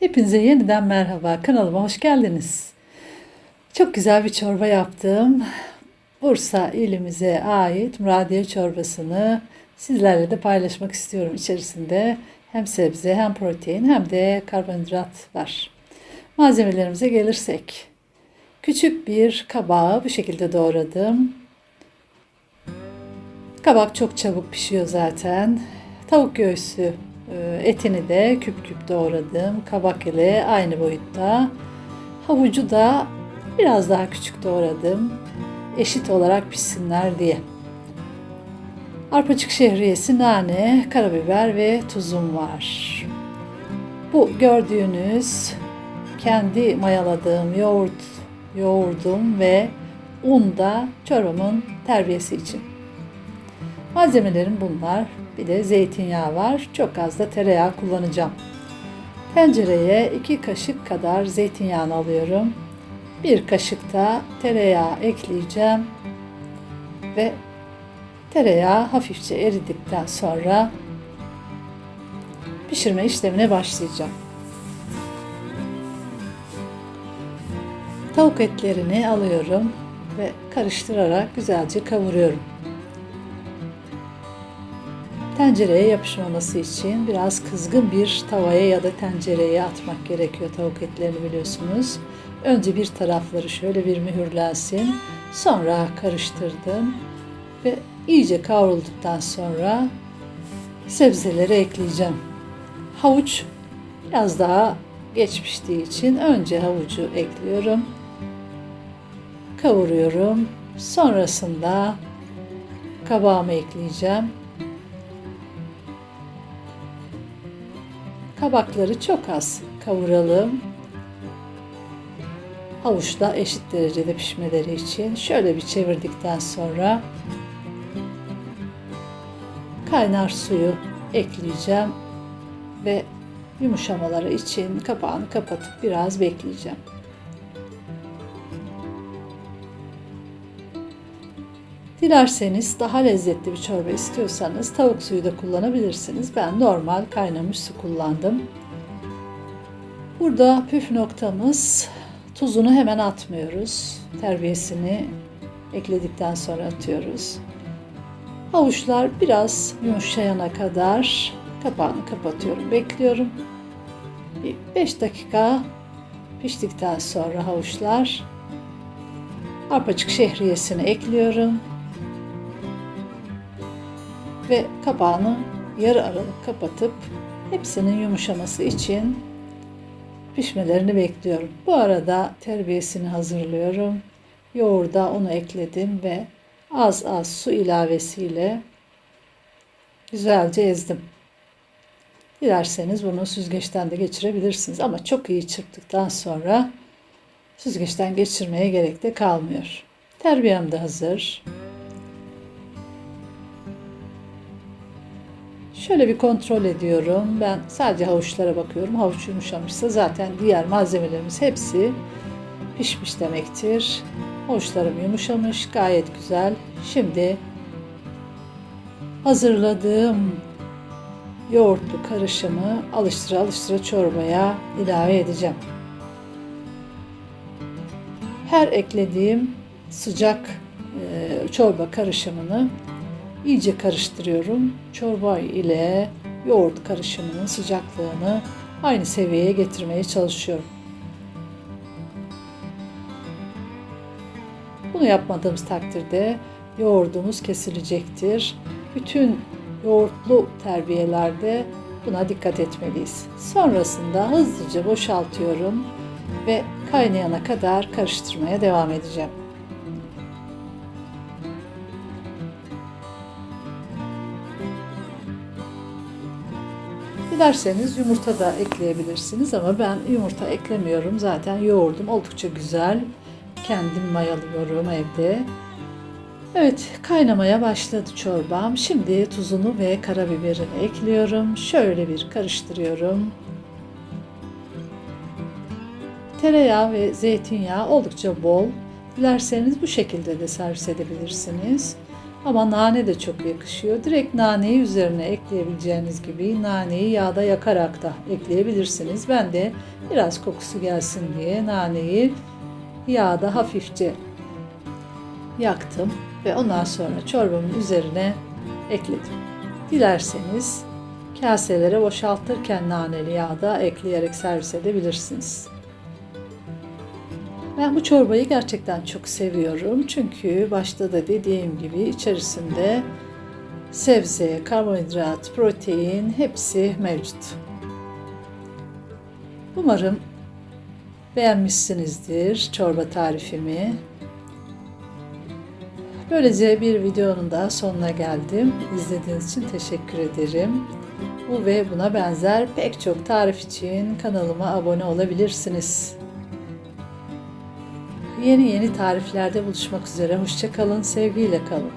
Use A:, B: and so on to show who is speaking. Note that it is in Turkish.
A: Hepinize yeniden merhaba. Kanalıma hoş geldiniz. Çok güzel bir çorba yaptım. Bursa ilimize ait muradiye çorbasını sizlerle de paylaşmak istiyorum. İçerisinde hem sebze hem protein hem de karbonhidrat var. Malzemelerimize gelirsek. Küçük bir kabağı bu şekilde doğradım. Kabak çok çabuk pişiyor zaten. Tavuk göğsü e, etini de küp küp doğradım. Kabak ile aynı boyutta. Havucu da biraz daha küçük doğradım. Eşit olarak pişsinler diye. Arpacık şehriyesi, nane, karabiber ve tuzum var. Bu gördüğünüz kendi mayaladığım yoğurt, yoğurdum ve un da çorbamın terbiyesi için. Malzemelerim bunlar. Bir de zeytinyağı var. Çok az da tereyağı kullanacağım. Tencereye 2 kaşık kadar zeytinyağını alıyorum. Bir kaşık da tereyağı ekleyeceğim. Ve tereyağı hafifçe eridikten sonra pişirme işlemine başlayacağım. Tavuk etlerini alıyorum ve karıştırarak güzelce kavuruyorum. Tencereye yapışmaması için biraz kızgın bir tavaya ya da tencereye atmak gerekiyor tavuk etlerini biliyorsunuz. Önce bir tarafları şöyle bir mühürlensin. Sonra karıştırdım ve iyice kavrulduktan sonra sebzeleri ekleyeceğim. Havuç biraz daha geç piştiği için önce havucu ekliyorum. Kavuruyorum. Sonrasında kabağımı ekleyeceğim. Kabakları çok az kavuralım. Havuçla eşit derecede pişmeleri için şöyle bir çevirdikten sonra kaynar suyu ekleyeceğim ve yumuşamaları için kapağını kapatıp biraz bekleyeceğim. Dilerseniz daha lezzetli bir çorba istiyorsanız tavuk suyu da kullanabilirsiniz. Ben normal kaynamış su kullandım. Burada püf noktamız tuzunu hemen atmıyoruz. Terbiyesini ekledikten sonra atıyoruz. Havuçlar biraz yumuşayana kadar kapağını kapatıyorum, bekliyorum. 5 dakika piştikten sonra havuçlar arpacık şehriyesini ekliyorum ve kapağını yarı aralık kapatıp hepsinin yumuşaması için pişmelerini bekliyorum. Bu arada terbiyesini hazırlıyorum. Yoğurda onu ekledim ve az az su ilavesiyle güzelce ezdim. Dilerseniz bunu süzgeçten de geçirebilirsiniz ama çok iyi çırptıktan sonra süzgeçten geçirmeye gerek de kalmıyor. Terbiyem de hazır. Şöyle bir kontrol ediyorum. Ben sadece havuçlara bakıyorum. Havuç yumuşamışsa zaten diğer malzemelerimiz hepsi pişmiş demektir. Havuçlarım yumuşamış. Gayet güzel. Şimdi hazırladığım yoğurtlu karışımı alıştıra alıştıra çorbaya ilave edeceğim. Her eklediğim sıcak e, çorba karışımını iyice karıştırıyorum. Çorba ile yoğurt karışımının sıcaklığını aynı seviyeye getirmeye çalışıyorum. Bunu yapmadığımız takdirde yoğurdumuz kesilecektir. Bütün yoğurtlu terbiyelerde buna dikkat etmeliyiz. Sonrasında hızlıca boşaltıyorum ve kaynayana kadar karıştırmaya devam edeceğim. Dilerseniz yumurta da ekleyebilirsiniz ama ben yumurta eklemiyorum. Zaten yoğurdum oldukça güzel. Kendim mayalıyorum evde. Evet, kaynamaya başladı çorbam. Şimdi tuzunu ve karabiberini ekliyorum. Şöyle bir karıştırıyorum. Tereyağı ve zeytinyağı oldukça bol. Dilerseniz bu şekilde de servis edebilirsiniz. Ama nane de çok yakışıyor. Direkt naneyi üzerine ekleyebileceğiniz gibi naneyi yağda yakarak da ekleyebilirsiniz. Ben de biraz kokusu gelsin diye naneyi yağda hafifçe yaktım ve ondan sonra çorbamın üzerine ekledim. Dilerseniz kaselere boşaltırken naneli yağda ekleyerek servis edebilirsiniz. Ben bu çorbayı gerçekten çok seviyorum. Çünkü başta da dediğim gibi içerisinde sebze, karbonhidrat, protein hepsi mevcut. Umarım beğenmişsinizdir çorba tarifimi. Böylece bir videonun daha sonuna geldim. İzlediğiniz için teşekkür ederim. Bu ve buna benzer pek çok tarif için kanalıma abone olabilirsiniz. Yeni yeni tariflerde buluşmak üzere. Hoşçakalın, sevgiyle kalın.